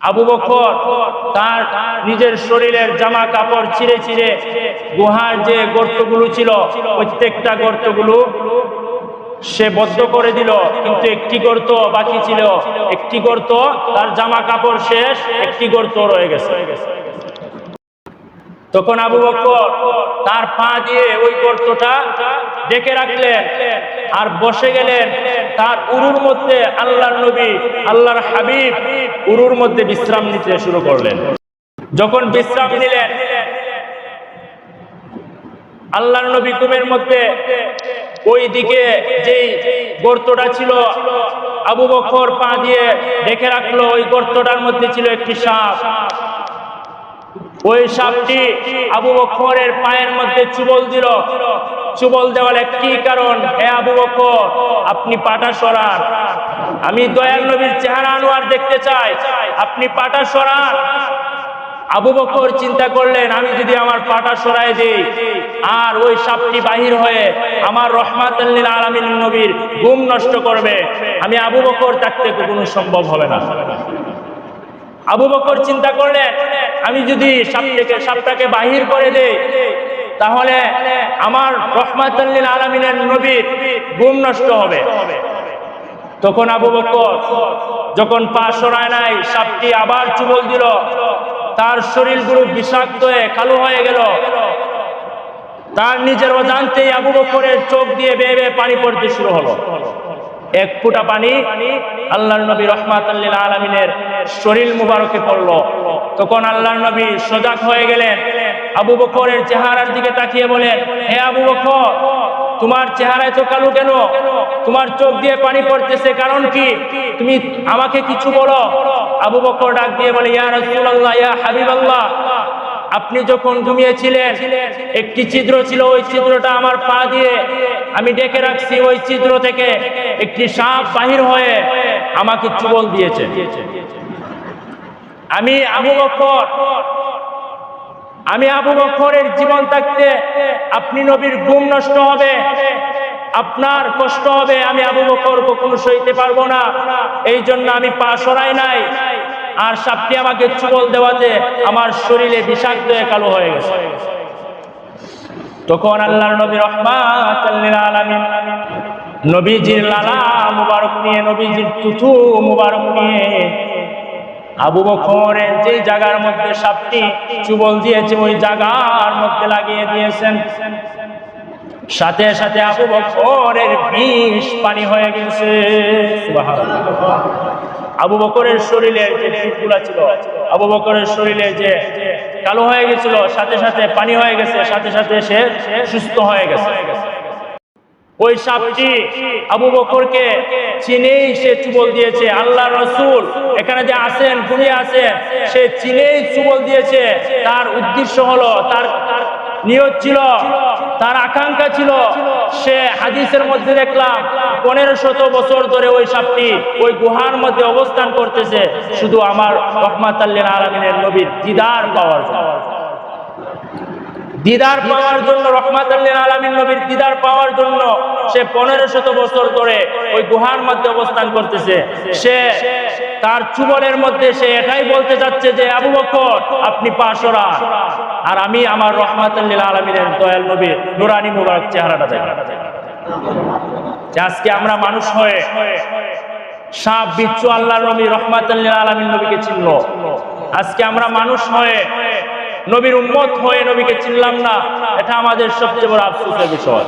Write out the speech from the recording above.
আবু বকর তার নিজের শরীরের জামা কাপড় ছিঁড়ে ছিঁড়ে গুহার যে গর্তগুলো ছিল, প্রত্যেকটা গর্তগুলো সে বদ্ধ করে দিল। কিন্তু একটি গর্ত বাকি ছিল। একটি গর্ত, তার জামা কাপড় শেষ, একটি গর্ত রয়ে গেছে। তখন আবু বকর তার পা দিয়ে ওই গর্তটা ডেকে রাখলেন আর বসে গেলেন তার উরুর মধ্যে আল্লাহর নবী, আল্লাহর হাবিব উরুর মধ্যে বিশ্রাম নিতে শুরু করলেন। যখন বিশ্রাম নিলেন, আল্লাহর নবী কুমের মধ্যে ওই দিকে যেই গর্তটা ছিল, আবু বকর পা দিয়ে ডেকে রাখল, ওই গর্তটার মধ্যে ছিল একটি সাপ। ওই সাপটি আবু বকরের পায়ের মধ্যে চুবল দিল। চুবল দেওয়ার কি কারণ? হে আবু বকর আপনি পাটা সরান। আমি দয়াল নবীর চেহারা আনোয়ার দেখতে চাই। আপনি পাটা সরান। আবু বকর চিন্তা করলেন, আমি যদি আমার পাটা সরাই দেই, আর ওই সাপটি বাহির হয়ে আমার রহমাত আলমিন নবীর ঘুম নষ্ট করবে, আমি আবু বকর থাকতে কোনো সম্ভব হবে না। আবু বকর চিন্তা করলেন, আমি যদি সাপটাকে সাপটাকে বাহির করে দেই, তাহলে আমার রহমাতুল্লিল আলমিনের নবীর গুম নষ্ট হবে। তখন আবু বকর যখন পা সরায় নাই, সাপটি আবার চুবল দিল। তার শরীরগুলো বিষাক্ত হয়ে কালো হয়ে গেল। তার নিজের অজান্তেই আবু বকরের চোখ দিয়ে বেয়ে বেয়ে পানি পড়তে শুরু হলো। এক ফুটা পানি আল্লাহর নবী রহমাত আলমিনের শরীর মুবারকে পড়ল। তখন আল্লাহর নবী সজাগ হয়ে গেলেন। আবু বকরের চেহারার দিকে তাকিয়ে বলেন, হে আবু বকর, তোমার চেহারায় তো কালো কেন? তোমার চোখ দিয়ে পানি পড়তেছে, কারণ কি? তুমি আমাকে কিছু বলো? আবু বকর ডাক দিয়ে বলে, ইয়া রাসূলুল্লাহ, ইয়া হাবিবাল্লাহ, আপনি যখন ঘুমিয়েছিলেন, একটি ছিদ্র ছিল, ওই ছিদ্রটা আমার পা দিয়ে আমি ডেকে রাখছি। ওই ছিদ্র থেকে একটি সাপ বাহির হয়ে আমাকে চুবল দিয়েছে। আমি আবু বকর আমি আবু বকরের জীবন থাকতে আপনি নবীর গুম নষ্ট হবে, আপনার কষ্ট হবে, আমি আবু বকর কখনো সইতে পারব না। এই জন্য আমি পা সরাই নাই। আর সাপটি আমাকে চুবল দেওয়াতে আমার শরীরে বিষাক্ত কালো হয়ে গেছে। তখন আল্লাহর নবী রহমাত নবীজির লালা মুবারক নিয়ে, নবীজির তুথু মুবারক নিয়ে আবু বকরের যে জায়গার মধ্যে সাপটি চুবল দিয়েছে, ওই জায়গার মধ্যে লাগিয়ে দিয়েছেন। সাথে সাথে আবু বকরের বিষ পানি হয়ে গেছে। আবু বকরের শরীরে যে পিঠগুলা ছিল, আবু বকরের শরীরে যে কালো হয়ে গেছিল, সাথে সাথে পানি হয়ে গেছে, সাথে সাথে সে সুস্থ হয়ে গেছে। ওই সাপটি আবু বকরকে চিনেই সে চুবল দিয়েছে, আল্লাহ রসুল। এখানে যে আসেন ঘুমিয়ে আছেন সে চিনেই চুবল দিয়েছে। তার উদ্দেশ্য হলো, তার নিয়ত ছিল, তার আকাঙ্ক্ষা ছিল, সে হাদিসের মধ্যে দেখলাম, পনেরো শত বছর ধরে ওই সাপটি ওই গুহার মধ্যে অবস্থান করতেছে, শুধু আমার রহমাত আলমিনের নবীর দিদার পাওয়ার দিদার পাওয়ার জন্য রহমাত আলমিন নবীর দিদার পাওয়ার জন্য সে পনেরো শত বছর ধরে ওই গুহার মধ্যে অবস্থান করতেছে। সে তার চুবলের মধ্যে সে এটাই বলতে যাচ্ছে যে, আবু বকর, আপনি পাশরা আর আমি আমার রহমাত আলমিনের দয়াল নবীর নুরানি মুবারক চেহারাটা দেখা আজকে আমরা মানুষ হয়ে সাপ বিচ্ছু আল্লাহ নবী রহমাত আলমিন নবীকে চিনল। আজকে আমরা মানুষ হয়ে নবীর উম্মত হয়ে নবীকে চিনলাম না। এটা আমাদের সবচেয়ে বড় আফসোসের বিষয়।